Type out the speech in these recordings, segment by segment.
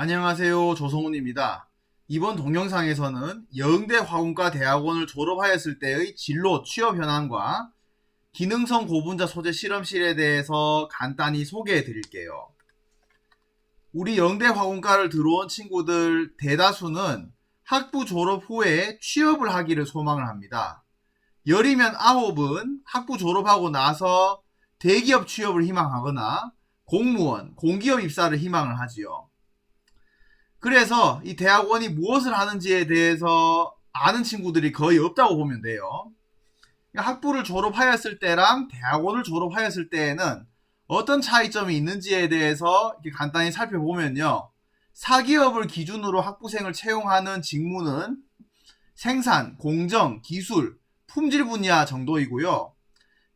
안녕하세요. 조성훈입니다. 이번 동영상에서는 영대 화공과 대학원을 졸업하였을 때의 진로 취업 현황과 기능성 고분자 소재 실험실에 대해서 간단히 소개해 드릴게요. 우리 영대 화공과를 들어온 친구들 대다수는 학부 졸업 후에 취업을 하기를 소망을 합니다. 열이면 아홉은 학부 졸업하고 나서 대기업 취업을 희망하거나 공무원, 공기업 입사를 희망을 하지요. 그래서 이 대학원이 무엇을 하는지에 대해서 아는 친구들이 거의 없다고 보면 돼요. 학부를 졸업하였을 때랑 대학원을 졸업하였을 때에는 어떤 차이점이 있는지에 대해서 간단히 살펴보면요. 사기업을 기준으로 학부생을 채용하는 직무는 생산, 공정, 기술, 품질 분야 정도이고요.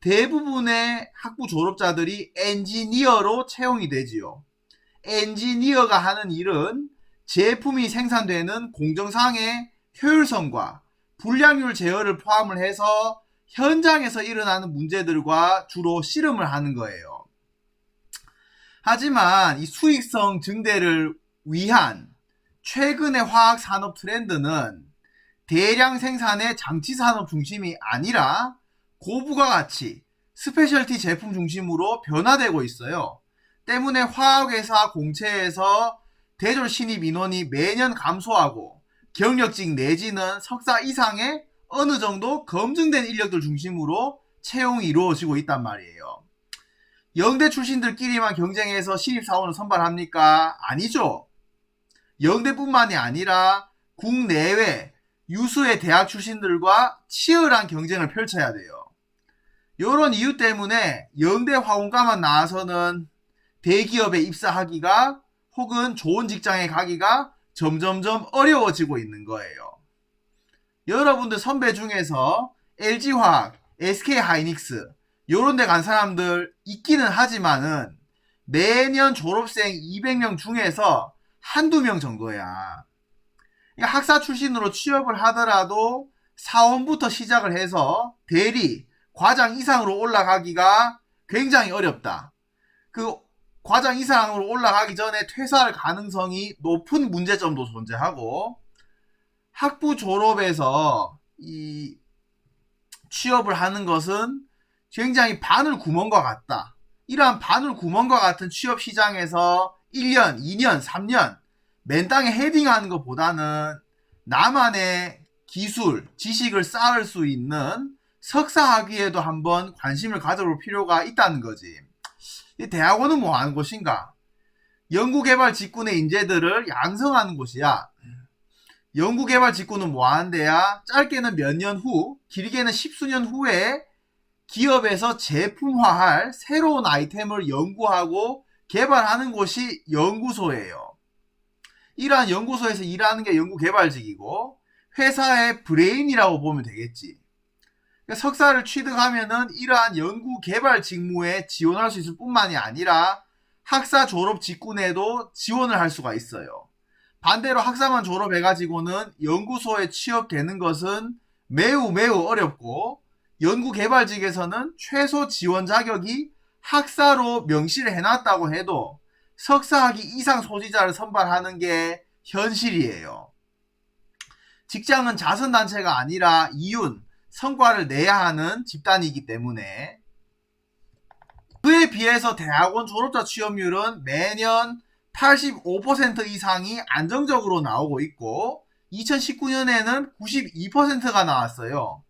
대부분의 학부 졸업자들이 엔지니어로 채용이 되지요. 엔지니어가 하는 일은 제품이 생산되는 공정상의 효율성과 불량률 제어를 포함을 해서 현장에서 일어나는 문제들과 주로 씨름을 하는 거예요. 하지만 이 수익성 증대를 위한 최근의 화학 산업 트렌드는 대량 생산의 장치 산업 중심이 아니라 고부가 가치, 스페셜티 제품 중심으로 변화되고 있어요. 때문에 화학회사 공채에서 대졸 신입 인원이 매년 감소하고 경력직 내지는 석사 이상의 어느 정도 검증된 인력들 중심으로 채용이 이루어지고 있단 말이에요. 영대 출신들끼리만 경쟁해서 신입사원을 선발합니까? 아니죠. 영대뿐만이 아니라 국내외 유수의 대학 출신들과 치열한 경쟁을 펼쳐야 돼요. 이런 이유 때문에 영대 화공과만 나와서는 대기업에 입사하기가 혹은 좋은 직장에 가기가 점점점 어려워지고 있는 거예요. 여러분들 선배 중에서 LG화학, SK하이닉스 요런 데 간 사람들 있기는 하지만은 매년 졸업생 200명 중에서 한두 명 정도야. 그러니까 학사 출신으로 취업을 하더라도 사원부터 시작을 해서 대리, 과장 이상으로 올라가기가 굉장히 어렵다. 그 과장 이상으로 올라가기 전에 퇴사할 가능성이 높은 문제점도 존재하고 학부 졸업에서 이 취업을 하는 것은 굉장히 바늘 구멍과 같다. 이러한 바늘 구멍과 같은 취업 시장에서 1년, 2년, 3년 맨 땅에 헤딩하는 것보다는 나만의 기술, 지식을 쌓을 수 있는 석사 학위에도 한번 관심을 가져볼 필요가 있다는 거지. 이 대학원은 뭐 하는 곳인가? 연구개발 직군의 인재들을 양성하는 곳이야. 연구개발 직군은 뭐 하는 데야? 짧게는 몇 년 후, 길게는 십수년 후에 기업에서 제품화할 새로운 아이템을 연구하고 개발하는 곳이 연구소예요. 이러한 연구소에서 일하는 게 연구개발직이고 회사의 브레인이라고 보면 되겠지. 그러니까 석사를 취득하면은 이러한 연구 개발 직무에 지원할 수 있을 뿐만이 아니라 학사 졸업 직군에도 지원을 할 수가 있어요. 반대로 학사만 졸업해가지고는 연구소에 취업되는 것은 매우 매우 어렵고 연구 개발직에서는 최소 지원 자격이 학사로 명시를 해놨다고 해도 석사학위 이상 소지자를 선발하는 게 현실이에요. 직장은 자선단체가 아니라 이윤, 성과를 내야 하는 집단이기 때문에 그에 비해서 대학원 졸업자 취업률은 매년 85% 이상이 안정적으로 나오고 있고 2019년에는 92%가 나왔어요.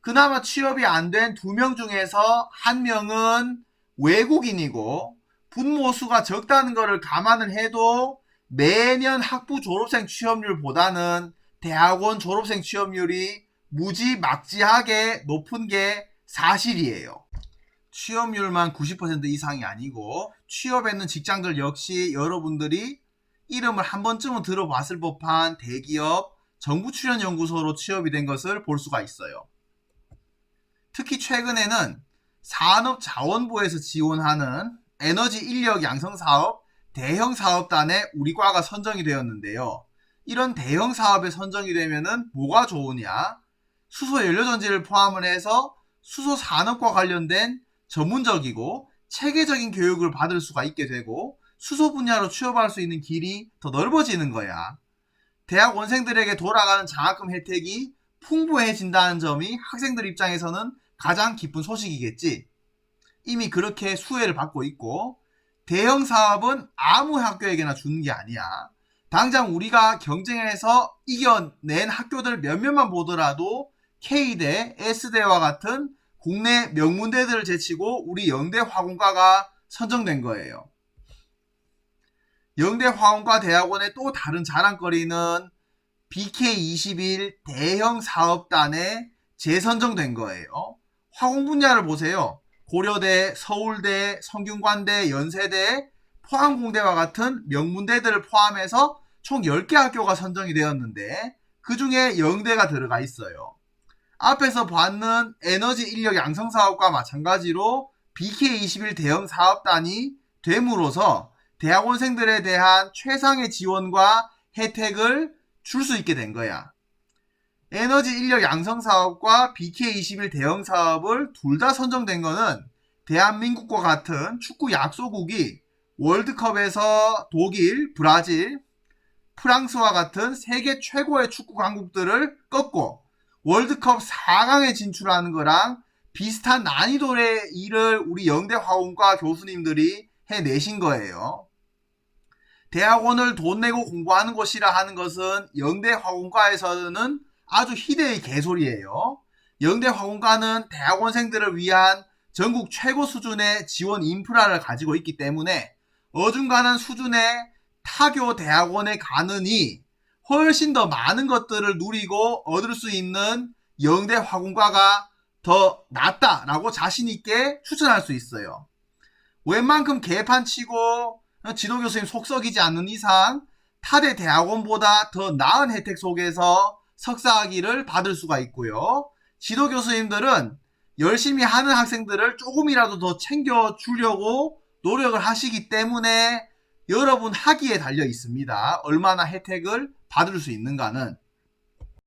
그나마 취업이 안 된 두 명 중에서 한 명은 외국인이고 분모 수가 적다는 것을 감안을 해도 매년 학부 졸업생 취업률보다는 대학원 졸업생 취업률이 무지막지하게 높은 게 사실이에요. 취업률만 90% 이상이 아니고 취업했는 직장들 역시 여러분들이 이름을 한 번쯤은 들어봤을 법한 대기업 정부 출연 연구소로 취업이 된 것을 볼 수가 있어요. 특히 최근에는 산업자원부에서 지원하는 에너지 인력 양성 사업 대형 사업단에 우리 과가 선정이 되었는데요. 이런 대형 사업에 선정이 되면은 뭐가 좋으냐? 수소 연료전지를 포함을 해서 수소 산업과 관련된 전문적이고 체계적인 교육을 받을 수가 있게 되고 수소 분야로 취업할 수 있는 길이 더 넓어지는 거야. 대학 원생들에게 돌아가는 장학금 혜택이 풍부해진다는 점이 학생들 입장에서는 가장 기쁜 소식이겠지. 이미 그렇게 수혜를 받고 있고, 대형 사업은 아무 학교에게나 주는 게 아니야. 당장 우리가 경쟁에서 이겨낸 학교들 몇몇만 보더라도 K대, S대와 같은 국내 명문대들을 제치고 우리 영대 화공과가 선정된 거예요. 영대 화공과 대학원의 또 다른 자랑거리는 BK21 대형 사업단에 재선정된 거예요. 화공 분야를 보세요. 고려대, 서울대, 성균관대, 연세대, 포항공대와 같은 명문대들을 포함해서 총 10개 학교가 선정이 되었는데 그 중에 영대가 들어가 있어요. 앞에서 봤는 에너지 인력 양성 사업과 마찬가지로 BK21 대형 사업단이 됨으로써 대학원생들에 대한 최상의 지원과 혜택을 줄 수 있게 된 거야. 에너지 인력 양성 사업과 BK21 대형 사업을 둘 다 선정된 거는 대한민국과 같은 축구 약소국이 월드컵에서 독일, 브라질, 프랑스와 같은 세계 최고의 축구 강국들을 꺾고 월드컵 4강에 진출하는 거랑 비슷한 난이도의 일을 우리 영대 화원과 교수님들이 해내신 거예요. 대학원을 돈 내고 공부하는 곳이라 하는 것은 영대 화공과에서는 아주 희대의 개소리예요. 영대 화공과는 대학원생들을 위한 전국 최고 수준의 지원 인프라를 가지고 있기 때문에 어중간한 수준의 타교 대학원에 가느니 훨씬 더 많은 것들을 누리고 얻을 수 있는 영대 화공과가 더 낫다라고 자신 있게 추천할 수 있어요. 웬만큼 개판 치고 지도 교수님 속 썩이지 않는 이상 타대 대학원보다 더 나은 혜택 속에서 석사 학위를 받을 수가 있고요. 지도 교수님들은 열심히 하는 학생들을 조금이라도 더 챙겨 주려고 노력을 하시기 때문에 여러분 학위에 달려 있습니다. 얼마나 혜택을 받을 수 있는가는.